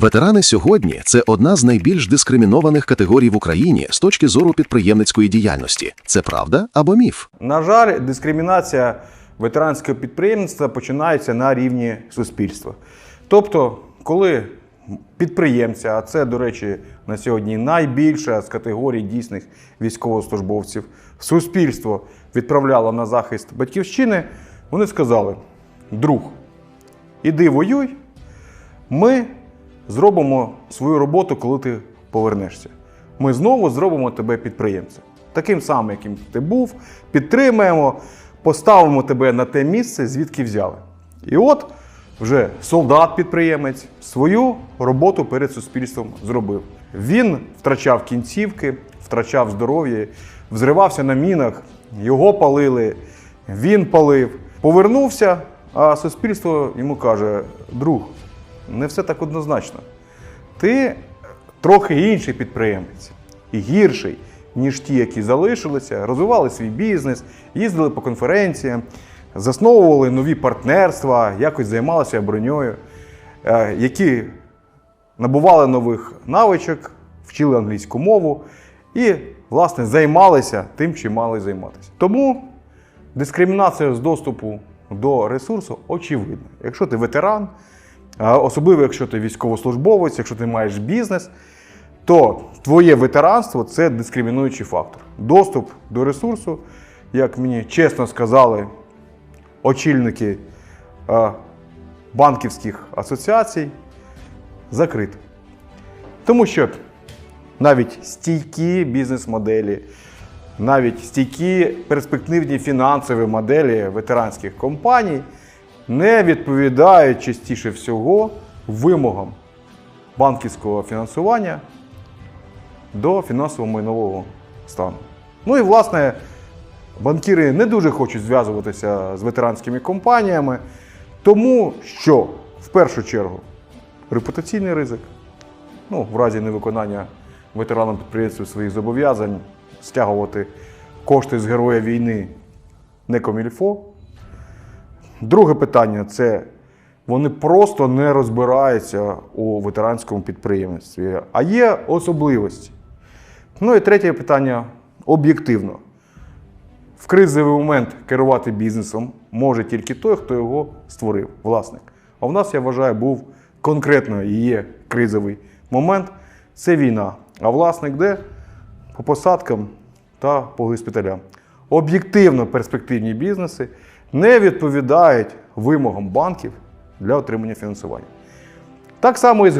Ветерани сьогодні це одна з найбільш дискримінованих категорій в Україні з точки зору підприємницької діяльності. Це правда або міф? На жаль, дискримінація ветеранського підприємництва починається на рівні суспільства. Тобто, коли підприємця, а це, до речі, на сьогодні найбільша з категорій дійсних військовослужбовців, суспільство відправляло на захист батьківщини, вони сказали: друг, іди воюй, ми зробимо свою роботу, коли ти повернешся. Ми знову зробимо тебе підприємцем. Таким самим, яким ти був, підтримаємо, поставимо тебе на те місце, звідки взяли. І от вже солдат-підприємець свою роботу перед суспільством зробив. Він втрачав кінцівки, втрачав здоров'я, взривався на мінах, його палили, він палив. Повернувся, а суспільство йому каже: друг, не все так однозначно. Ти трохи інший підприємець і гірший, ніж ті, які залишилися, розвивали свій бізнес, їздили по конференціям, засновували нові партнерства, якось займалися броньою, е, які набували нових навичок, вчили англійську мову і, власне, займалися тим, чим мали займатися. Тому дискримінація з доступу до ресурсу очевидна. Якщо ти ветеран, особливо якщо ти військовослужбовець, якщо ти маєш бізнес, то твоє ветеранство це дискримінуючий фактор. Доступ до ресурсу, як мені чесно сказали очільники банківських асоціацій, закритий. Тому що навіть стійкі бізнес-моделі, навіть стійкі перспективні фінансові моделі ветеранських компаній не відповідають частіше всього вимогам банківського фінансування до фінансово-майнового стану. Ну і власне банкіри не дуже хочуть зв'язуватися з ветеранськими компаніями, тому що в першу чергу репутаційний ризик, ну, в разі невиконання ветеранам підприємців своїх зобов'язань, стягувати кошти з героя війни не комільфо. Друге питання це вони просто не розбираються у ветеранському підприємстві, а є особливості. Ну і третє питання об'єктивно. В кризовий момент керувати бізнесом може тільки той, хто його створив, власник. А в нас, я вважаю, був конкретно і є кризовий момент це війна. А власник де? По посадкам та по госпіталям. Об'єктивно перспективні бізнеси не відповідають вимогам банків для отримання фінансування. Так само і з